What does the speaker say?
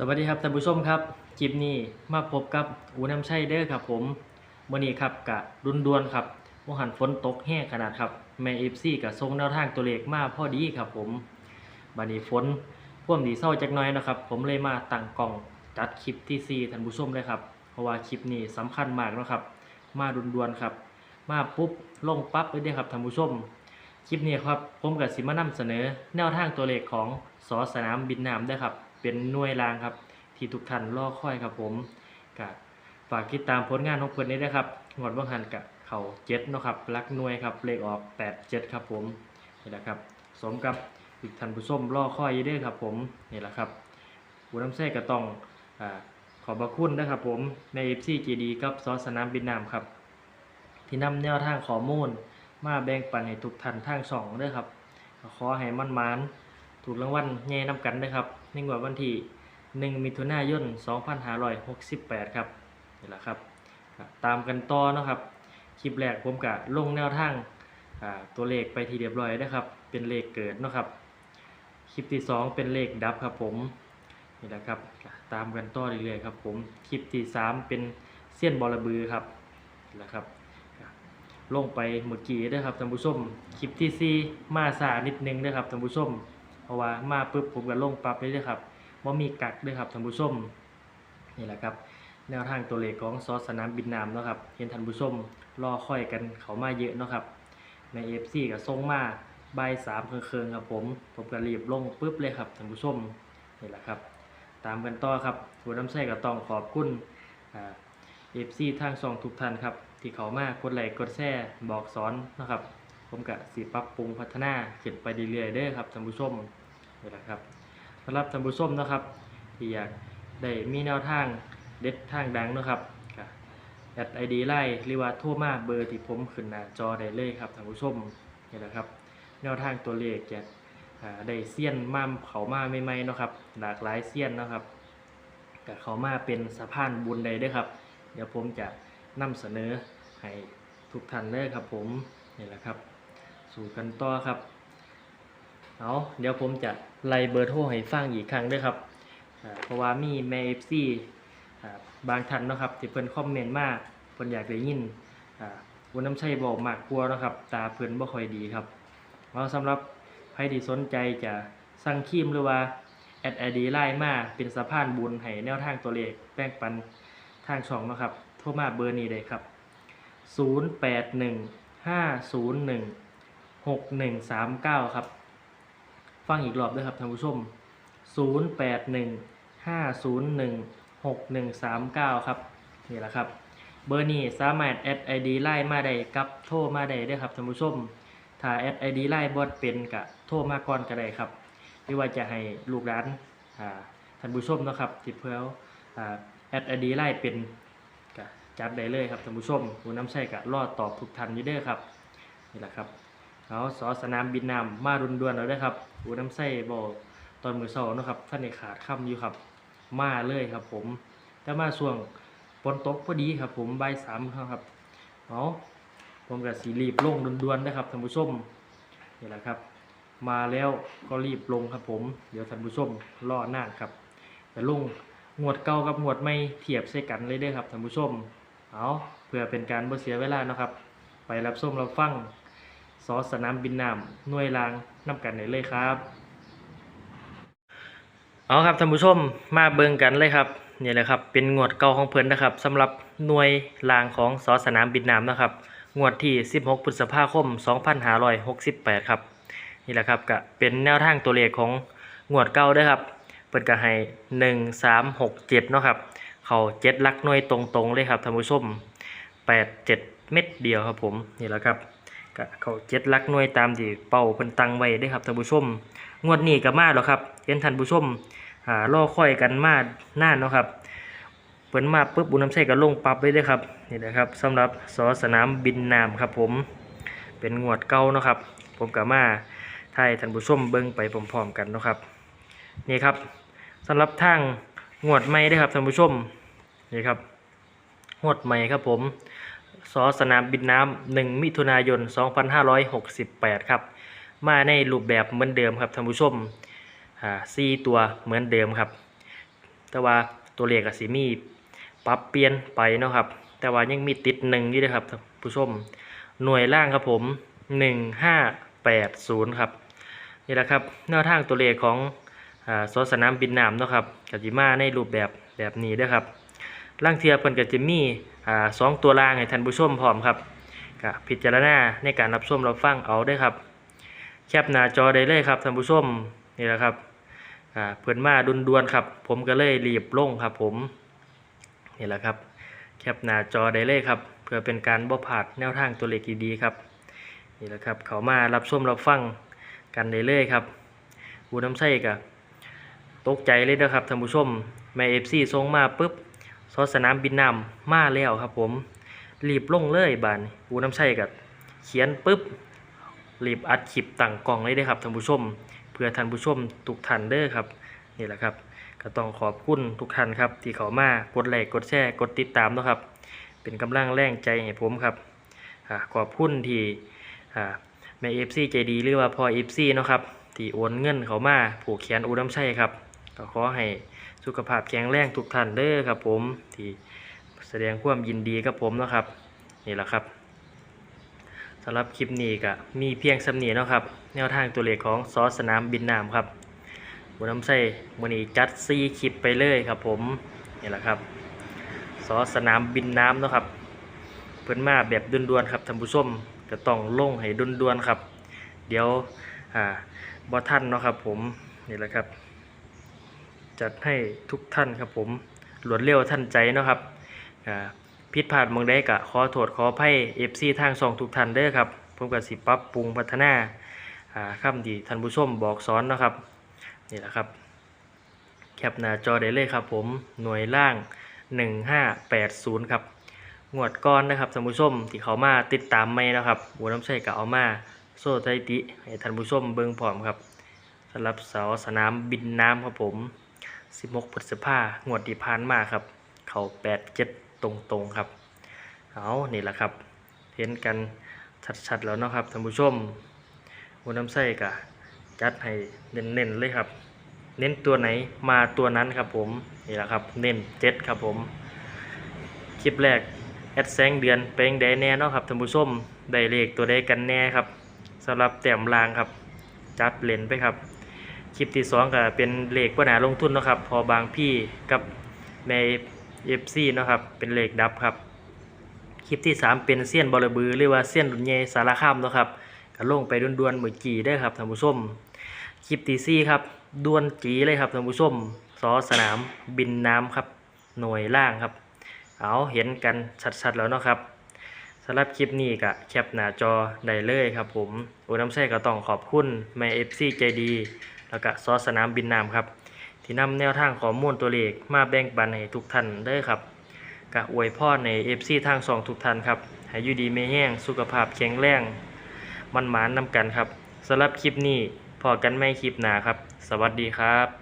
สวัสดีครับท่านผู้ชมครับคลิปนี้มาพบกับอูน้ำชัยเด้อครับผมวันนี้ครับกะรุนดวนครับมหันฝนตกแห้งขนาดครับแม่เอฟซีกับทรงแนวทางตัวเลขมาพอดีครับผมบันนี้ฝนพ่วมดีเศร้าจักน้อยนะครับ ผมเลยมาตั้งกล่องจัดคลิปที่ซีท่านผู้ชมเลยครับเพราะว่าคลิปนี้สำคัญมากนะครับ มารุนดวนครับ มาปุ๊บลงปั๊บเลยเด้อครับท่านผู้ชมคลิปนี้ครับผมกับสิมานำเสนอแนวทางตัวเลขของสอสนามบินน้ำได้ครับ เป็นหน่วยรางครับ ที่ทุกท่านรอคอยครับผมกะฝากติดตามผลงานของเพื่อนนี้นะครับงวดว่างหันกับเขาเจ็ดเนาะครับลักหน่วยครับเลขออกแปดเจ็ดครับผมนี่แหละครับสมกับอีกท่านผู้ชมรอคอยอยู่เด้อครับผมนี่แหละครับหูน้ำแท้ก็ต้องอขอบพระคุณนะครับผมในเอฟซีจีดีกับซอสนามบินน้ำครับ ที่นำแนวทางข้อมูล มาแบ่งปันให้ทุกท่านทางช่องด้อครับขอให้มันมานถูกรางวัลแย่น้ำกันด้อครับ ในงวดวันที่ 1 มิถุนายน 2568 ครับนี่แหละครับ ตามกันต่อเนาะครับ คลิปแรกผมกะลงแนวทางตัวเลขไปทีเรียบร้อยนะครับ เป็นเลขเกิดเนาะครับ คลิปที่ 2 เป็นเลขดับครับผมนี่แหละครับตามกันต่อเรื่อยๆครับผมคลิปที่ 3 เป็นเสี้ยนบอระบือครับนี่แหละครับลงไปเมื่อกี้นะครับท่านผู้ชมคลิปที่ 4 มาสานิดนึงนะครับท่านผู้ชม เพราะว่ามาปุ๊บผมก็ลงปั๊บเลยนะครับว่ามีกักด้วยครับท่านผู้ชมนี่แหละครับแนวทางตัวเลขของซอสสนามบินน้ำเนาะครับเห็นท่านผู้ชมรอค่อยกันเขามาเยอะเนาะครับในเอฟซีกับทรงมาใบสามเคืองๆครับผมผมก็รีบลงปุ๊บเลยครับท่านผู้ชมนี่แหละครับตามกันต่อครับหัวน้ำใส่ก็ต้องขอบคุณอ่าเอฟซีทางช่องทุกท่านครับที่เขามากดไลค์กดแชร์บอกสอนนะครับผมกะสิปรับปรุงพัฒนาขึ้นไปเรื่อยๆเด้อครับท่านผู้ชม นี่แหละครับสำหรับท่านผู้ชมนะครับ ที่อยากได้มีแนวทางเด็ดทางดังนะครับแอดไอดีไล่หรือว่าโทรมาเบอร์ที่ผมขึ้นหน้าจอได้เลยครับท่านผู้ชมนี่แหละครับ แนวทางตัวเลขจะได้เซียนมาเขามาใหม่ๆเนะครับ หลากหลายเซียนนะครับก็เขามาเป็นสะพานบุญใดด้อครับ เดี๋ยวผมจะนำเสนอให้ทุกท่านเลยครับผมนี่แหละครับ สู่กันต่อครับ เอาเดี๋ยวผมจะไล่เบอร์โทรให้ฟังอีกครั้งด้วยครับเพราะว่ามีแม่เอฟซีบางท่านนะครับที่เพิ่นคอมเมนต์มาเพิ่นอยากได้ยินอ่าวันน้ำชัยบอกมากกลัวนะครับ ตาเพิ่นบ่ค่อยดีครับเอาสำหรับใครที่สนใจจะสั่งครีมหรือว่าแอดไอดีไล่มาเป็นสะพานบุญให้แนวทางตัวเลขแบ่งปันทางช่องนะครับ โทรมาเบอร์นี้เลยครับ 0815016139 ครับ ฟังอีกรอบด้วยครับท่านผู้ชม 0815016139 ครับนี่แหละครับ เบอร์นี้สามารถแอด ID ไล่มาได้กับโทรมาได้ด้วยครับท่านผู้ชม ถ้าแอด ID ไล่บอดเป็นกะโทรมาก่อนก็ได้ครับหรือว่าจะให้ลูกร้านท่านผู้ชมนะครับที่เพื่อแอดไอดีไล่เป็นก็จัดได้เลยครับท่านผู้ชมหูน้ำใช่กะรอดตอบทุกทันอยี่เด้อครับนี่แหละครับ เอาสอสนามบินน้ำมารุนดวนเราได้ครับหูน้ำใส่บอกตอนมือสาร์นาะครับท่านในขาดคำอยู่ครับ มาเลยครับ ผม แต่มาช่วงฝนตกพอดีครับ ผมใบสามครับเอาผมกับสีรีบลงด่วนๆนะครับท่านผู้ชมนี่แหละครับ มาแล้วก็รีบลงครับ ผมเดี๋ยวท่านผู้ชมรอหน้าครับ แต่ลงงวดเก่ากับงวดใหม่เทียบใส่กันเลยเด้อครับท่านผู้ชมเอาเพื่อเป็นการบ่เสียเวลานะครับ ไปรับส้มรับฟัง ซอสสนามบินน้ำหน่วยรางน้ำกันได้เลยครับ เอาครับท่านผู้ชมมาเบิ่งกันเลยครับนี่แหละครับเป็นงวดเก่าของเพิ่นนะครับสำหรับหน่วยรางของซอสสนามบินน้ำนะครับงวดที่ 16 พฤษภาคม 2568 ครับนี่แหละครับก็เป็นแนวทางตัวเลขของงวดเก่าด้วยครับเปิดก็ให้หนึ่งสามหกเจ็ดเนาะครับเขาเจ็ดลักหน่วยตรงๆเลยครับท่านผู้ชมแปดเจ็ดเม็ดเดียวครับผมนี่แหละครับ ก็เขาเจ็ดลักหน่วยตามที่เป้าเพิ่นตังไว้ได้ครับท่านผู้ชม งวดนี้ก็มาแล้วครับเห็นท่านผู้ชมอ่ารอค่อยกันมานานเนาะครับเปิดมาปุ๊บบุญน้ำใส่ก็ลงปับเลยเด้อครับนี่นะครับสำหรับสอสนามบินน้ำครับผมเป็นงวดเก่านะครับ ผมก็มาถ่ายท่านผู้ชมเบิ่งไปพร้อมๆกันนะครับนี่ครับสำหรับทางงวดใหม่ด้วยครับท่านผู้ชมนี่ครับงวดใหม่ครับผม สอสนามบินน้ำหนึ่งมิถุนายน 2568 ครับ มาในรูปแบบเหมือนเดิมครับท่านผู้ชมอ่าสี่ตัวเหมือนเดิมครับ แต่ว่าตัวเลขก็สิมีปรับเปลี่ยนไปเนาะครับ แต่ว่ายังมีติดหนึ่งอยู่เด้อครับท่านผู้ชม หน่วยล่างครับผม 1580 ครับนี่แหละครับแนวทางตัวเลขของอสสนามบินน้ำเนาะครับกับจิมาในรูปแบบแบบนี้เด้อครับล่างเทียเพิ่นก็จะมีอ่า สองตัวล่างให้ท่านผู้ชมพร้อมครับก็พิจารณาในการรับชมรับฟังเอาเด้ครับ แคปหน้าจอได้เลยครับท่านผู้ชมนี่แหละครับเพิ่อนมาดุนดวนครับ ผมก็เลยรีบลงครับผมนี่แหละครับ แคปหน้าจอได้เลยครับ เพื่อเป็นการบ่พลาดแนวทางตัวเลขดีๆครับนี่แหละครับ เขามารับชมรับฟังกันได้เลยครับอูน้ำไส้กะตกใจเลยนะครับท่านผู้ชมแม่เอฟซีส่งมาปุ๊บ ซอสนามบินน้ำมาแล้วครับผมรีบลงเลยบานอูน้ำไส้กะเขียนปุ๊บรีบอัดคลิปตั้งกล้องเลยเด้ครับท่านผู้ชม เพื่อท่านผู้ชมทุกท่านเด้อครับนี่แหละครับก็ต้องขอบคุณทุกท่านครับ ที่เขามากดไลค์กดแชร์กดติดตามนะครับ เป็นกำลังแรงใจให้ผมครับอขอบคุณที่แม่เอฟซีใจดีหรือว่าพ่อเอฟซีเนาะครับที่โอนเงินเขามาผูกแขนอุดมชัยครับก็ขอให้ สุขภาพแข็งแรงทุกท่านเด้อครับผมที่แสดงความยินดีกับผมนะครับนี่แหละครับสำหรับคลิปนี้ก็มีเพียงสำเนียนะครับ แนวทางตัวเลขของซอสสนามบินน้ำครับบุน้ำใส่วันนี้จัดซีคลิปไปเลยครับผมนี่แหละครับซอสสนามบินน้ำนะครับเพิ่นมาแบบด่วนๆครับท่านผู้ชมก็ต้องลงให้ด่วนๆครับ เดี๋ยวอ่าบอท่านเนาะครับผมนี่แหละครับ จัดให้ทุกท่านครับผมรวดเร็วทันใจเนาะครับอ่าผิดพลาดมองได้กะขอโทษขออภัย FC ทางสองทุกท่านเด้อครับผมก็สิปรับปรุงพัฒนาอ่าคำที่ท่านผู้ชมบอกสอนนะครับนี่แหละครับแคปหน้าจอได้เลยครับผมหน่วยล่าง 1580 ครับงวดก้อนนะครับท่านผู้ชมที่เขามาติดตามไม่นะครับบัวน้ำใช่กับเอามาโซ่ไทติให้ท่านผู้ชมเบิ่งพร้อมครับสำหรับเสาสนามบินน้ำครับผม 16พฤษภางวดที่ผ่านมาครับ เขา87 ตรงๆครับ เอานี่แหละครับ เห็นกันชัดๆแล้วเนาะครับท่านผู้ชมหัวน้ำไส้กะจัดให้เน้นๆเลยครับ เน้นตัวไหนมาตัวนั้นครับผม นี่แหละครับ เน้นเจ็ดครับผม คลิปแรกแอดแสงเดือนเป็นไดแน่เนาะครับท่านผู้ชมได้เลขตัวใดกันแน่ครับสำหรับแต้มลางครับ จัดเลนไปครับ คลิปที่สองก็เป็นเลขปัญหาลงทุนนะครับ พอบางพี่กับใน FC เนะครับ เป็นเลขดับครับ คลิปที่3เป็นเส้นบอลบือหรือว่าเสี้ยนรุ่นใหญ่สารคามนะครับก็ลงไปด่วนๆเหมือนจีได้ครับท่านผู้ชมคลิปที่สี่ครับด่วนจีเลยครับท่านผู้ชมสอสนามบินน้ำครับ หน่วยล่างครับ เอาเห็นกันชัดๆแล้วเนาะครับสำหรับคลิปนี้ก็แคปหน้าจอได้เลยครับผมโอ้น้ำใช่ก็ต้องขอบคุณแม่เอฟซีใจดี แล้วก็ซอสนามบินน้ำครับ ที่นำแนวทางข้อมูลตัวเลขมาแบ่งปันให้ทุกท่านได้ครับกะอวยพรในเอฟซีทางสองทุกท่านครับให้อยู่ดีไม่แห้งสุขภาพแข็งแรงมันหมานนำกันครับสำหรับคลิปนี้พอกันไม่คลิปหนาครับ สวัสดีครับ